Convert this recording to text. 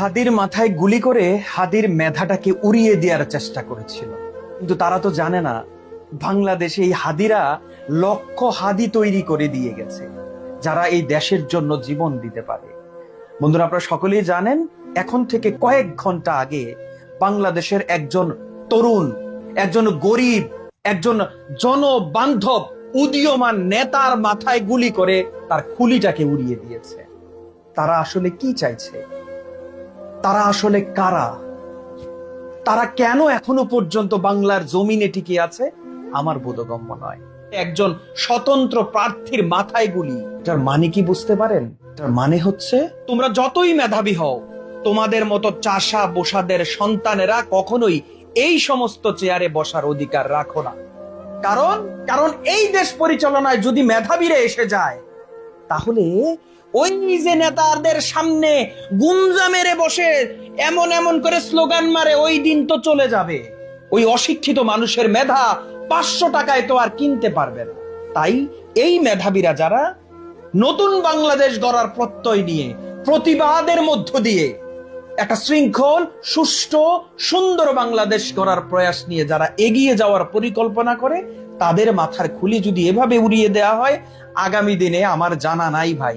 হাদির মাথায় গুলি করে হাদির মেধাটাকে উড়িয়ে দেওয়ার চেষ্টা করেছিল। কিন্তু তারা তো জানে না, বাংলাদেশে এই হাদিরা লক্ষ হাদি তৈরি করে দিয়ে গেছে, যারা এই দেশের জন্য জীবন দিতে পারে। বন্ধুরা, আপনারা সকলেই জানেন, এখন থেকে কয়েক ঘণ্টা আগে বাংলাদেশের একজন তরুণ, একজন গরিব, একজন জনবান্ধব, উদীয়মান নেতার মাথায় গুলি করে তার খুলিটাকে উড়িয়ে দিয়েছে। তারা আসলে কি চাইছে? তারা আসলে কারা? তারা কেন এখনও পর্যন্ত বাংলার জমিনে টিকে আছে? আমার বোধগম্য নয়। একজন স্বতন্ত্র প্রার্থীর মাথায় গুলি। এটার মানে কি বুঝতে পারেন? এটার মানে হচ্ছে, তোমরা যতই মেধাবী হও, তোমাদের মতো চাষা বসাদের সন্তানেরা কখনোই এই সমস্ত চেয়ারে বসার অধিকার রাখো না। কারণ কারণ এই দেশ পরিচালনায় যদি মেধাবীরা এসে যায় তাহলে ওই যে নেতাদের সামনে গুঞ্জা মেরে বসে এমন এমন করে স্লোগান মারে, ওই দিন তো চলে যাবে। ওই অশিক্ষিত মানুষের মেধা পাঁচশো টাকায় তো আর কিনতে পারবে না। তাই এই মেধাবীরা যারা নতুন বাংলাদেশ গড়ার প্রত্যয় নিয়ে, প্রতিবাদের মধ্য দিয়ে একটা শৃঙ্খল, সুষ্ঠু, সুন্দর বাংলাদেশ করার প্রয়াস নিয়ে যারা এগিয়ে যাওয়ার পরিকল্পনা করে, তাদের মাথার খুলি যদি এভাবে উড়িয়ে দেওয়া হয়, আগামী দিনে আমার জানা নাই ভাই।